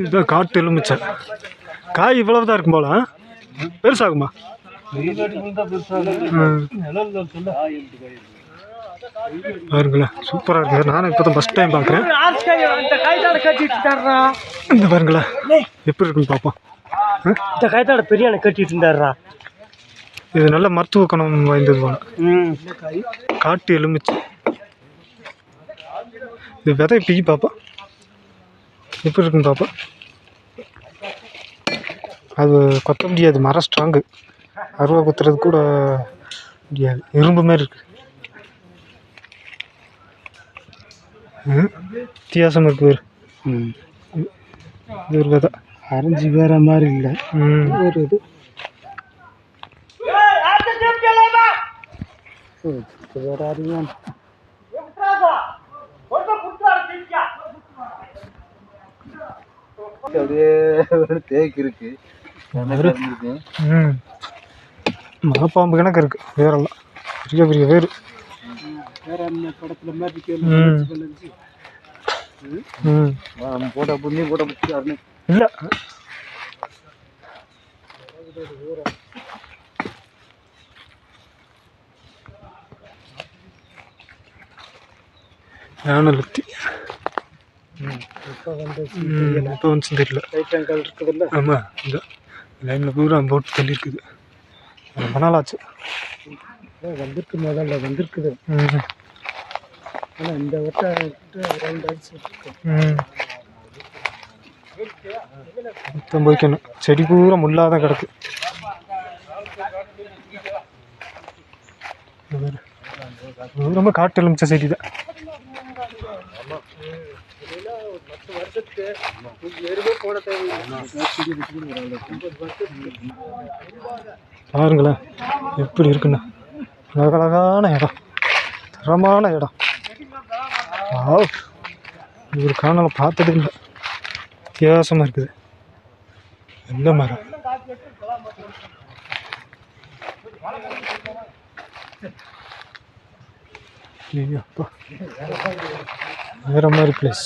இதுதான் காட்டு எலுமிச்சை. காய் இவ்வளவு தான் இருக்கும் போல? பெருசாகுமா. பாருங்களேன் சூப்பராக இருக்கு. நானும் இப்போ தான் ஃபஸ்ட் டைம் பார்க்குறேன். இந்த பாருங்களேன் எப்படி இருக்குன்னு பார்ப்போம். இந்த கைத்தாட பெரியான கட்டிட்டு இருந்தாருடா இது நல்ல மருத்துவ குணம் வாய்ந்தது போல. காட்டு எலுமிச்சை. இது விதை பிக்கி பார்ப்போம். எப்படி இருக்குன்னு பார்ப்போம் அது கொத்த முடியாது மரம் ஸ்ட்ராங்கு அருவா குத்துறது கூட முடியாது. இரும்பு மாதிரி இருக்கு. ம், வித்தியாசமா இருக்கு வேறு. ம். இது ஒரு விதை. அரைஞ்சி வேற மாதிரி இல்லை. ம். ஒரு இது. வேற அறிவான் அப்படியே ஒரு தேக்கு இருக்கு. இருக்கு? ம். மலைப்பாம்பு கணக்கு இருக்கு. வேரெல்லாம் பெரிய பெரிய வேற. என்ன படத்துல மாதிரி ம். ம்? போட்டோ புண்ணி போட்டோ பிடிச்சி இல்லை. இப்போ வந்து இப்போ வந்து தெரியல. ரைட்டாங்கல் இருக்குதுல்ல? ஆமாம் இந்த லைனில் பூரா போட்டு தள்ளி இருக்குது ரொம்ப நாள் ஆச்சு வந்திருக்கு முதல்ல வந்திருக்குது. ஆனால் இந்த வட்டம் ரெண்டு ம். மொத்தம் போய்க்கணும் செடி பூரா முள்ளாக தான் கிடக்கு. ரொம்ப காட்டு எலுமிச்சை செடி தான். பாருங்களேன் எப்படி இருக்குண்ணா அழகழகான இடம். தரமான இடம். ஒரு காணல பார்த்தது இல்லை. வித்தியாசமாக இருக்குது. எந்த மரம். ஐயோ அப்பா வேற மாதிரி பிளேஸ்